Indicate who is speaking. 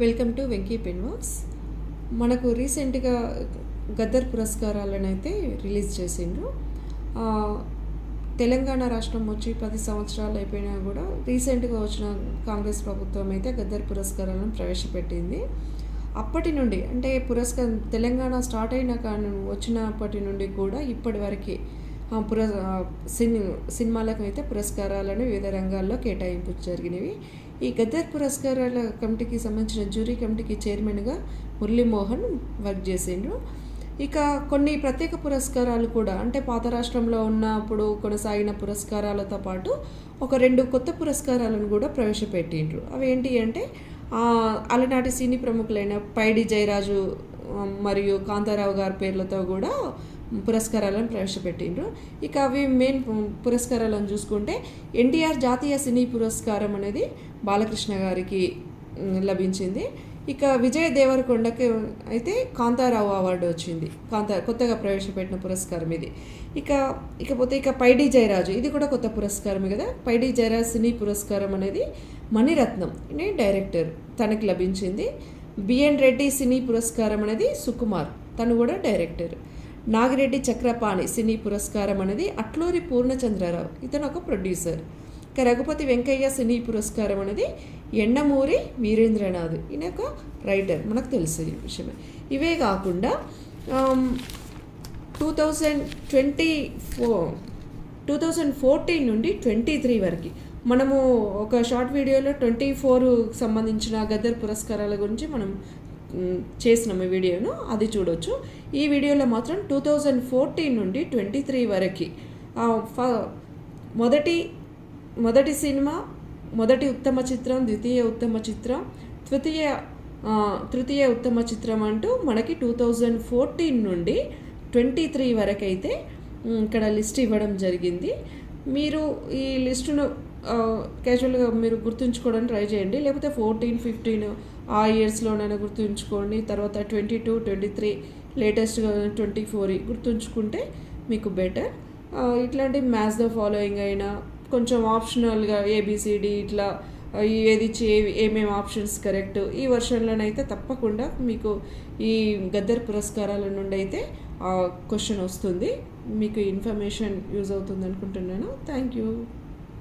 Speaker 1: Welcome to Venky పెన్వర్క్స్ మనకు రీసెంట్గా గద్దర్ పురస్కారాలను అయితే రిలీజ్ చేసిండ్రు. తెలంగాణ రాష్ట్రం వచ్చి పది సంవత్సరాలు అయిపోయినా కూడా రీసెంట్గా వచ్చిన కాంగ్రెస్ ప్రభుత్వం అయితే గద్దర్ పురస్కారాలను ప్రవేశపెట్టింది. అప్పటి నుండి అంటే పురస్కారం తెలంగాణ స్టార్ట్ అయిన కానీ వచ్చినప్పటి నుండి కూడా ఇప్పటి వరకు పుర ఆ సిని సినిమాలకు అయితే పురస్కారాలను వివిధ రంగాల్లో కేటాయింపు జరిగినవి. ఈ గద్దర్ పురస్కారాల కమిటీకి సంబంధించిన జ్యూరీ కమిటీకి చైర్మన్గా మురళీమోహన్ వర్క్ చేసిండ్రు. ఇక కొన్ని ప్రత్యేక పురస్కారాలు కూడా అంటే పాత రాష్ట్రంలో ఉన్నప్పుడు కొనసాగిన పురస్కారాలతో పాటు ఒక రెండు కొత్త పురస్కారాలను కూడా ప్రవేశపెట్టిండ్రు. అవి ఏంటి అంటే అలనాటి సినీ ప్రముఖులైన పైడి జయరాజు మరియు కాంతారావు గారి పేర్లతో కూడా పురస్కారాలను ప్రవేశపెట్టిండ్రు. ఇక అవి మెయిన్ పురస్కారాలను చూసుకుంటే ఎన్టీఆర్ జాతీయ సినీ పురస్కారం అనేది బాలకృష్ణ గారికి లభించింది. ఇక విజయ్ దేవరకొండకి అయితే కాంతారావు అవార్డు వచ్చింది. కాంతా కొత్తగా ప్రవేశపెట్టిన పురస్కారం ఇది. ఇక ఇకపోతే ఇక పైడి జయరాజు ఇది కూడా కొత్త పురస్కారమే కదా? పైడి జయరాజ్ సినీ పురస్కారం అనేది మణిరత్నం డైరెక్టర్ తనకి లభించింది. బిఎన్ రెడ్డి సినీ పురస్కారం అనేది సుకుమార్ తను కూడా డైరెక్టర్. నాగిరెడ్డి చక్రపాణి సినీ పురస్కారం అనేది అట్లూరి పూర్ణచంద్రరావు. ఇతను ఒక ప్రొడ్యూసర్. ఇక రఘుపతి వెంకయ్య సినీ పురస్కారం అనేది ఎండమూరి వీరేంద్రనాథ్. ఈయన ఒక రైటర్. మనకు తెలుసు ఈ విషయమే. ఇవే కాకుండా two thousand twenty four two thousand fourteen నుండి ట్వంటీ త్రీ వరకు మనము ఒక షార్ట్ వీడియోలో ట్వంటీ ఫోర్ సంబంధించిన గద్దర్ పురస్కారాల గురించి మనం చేసినాము ఈ వీడియోను అది చూడొచ్చు. ఈ వీడియోలో మాత్రం టూ థౌజండ్ ఫోర్టీన్ నుండి ట్వంటీ త్రీ వరకు ఫ- మొదటి మొదటి సినిమా మొదటి ఉత్తమ చిత్రం ద్వితీయ ఉత్తమ చిత్రం తృతీయ తృతీయ ఉత్తమ చిత్రం అంటూ మనకి టూ థౌజండ్ ఫోర్టీన్ నుండి ట్వంటీ త్రీ వరకు అయితే ఇక్కడ లిస్ట్ ఇవ్వడం జరిగింది. మీరు ఈ లిస్టును క్యాజువల్గా మీరు గుర్తుంచుకోవడానికి ట్రై చేయండి. లేకపోతే ఫోర్టీన్ ఫిఫ్టీన్ ఆ ఇయర్స్లోనైనా గుర్తుంచుకోండి. తర్వాత ట్వంటీ టూ ట్వంటీ త్రీ లేటెస్ట్గా ట్వంటీ ఫోర్ గుర్తుంచుకుంటే మీకు బెటర్ ఇట్లాంటి మ్యాథ్స్ ద ఫాలోయింగ్ అయినా కొంచెం ఆప్షనల్గా ఏబిసిడి ఇట్లా ఏది చే ఏమేమి ఆప్షన్స్ కరెక్ట్ ఈ వర్షన్లోనైతే తప్పకుండా మీకు ఈ గద్దర్ పురస్కారాల నుండి అయితే క్వశ్చన్ వస్తుంది. మీకు ఇన్ఫర్మేషన్ యూజ్ అవుతుంది అనుకుంటున్నాను. Thank you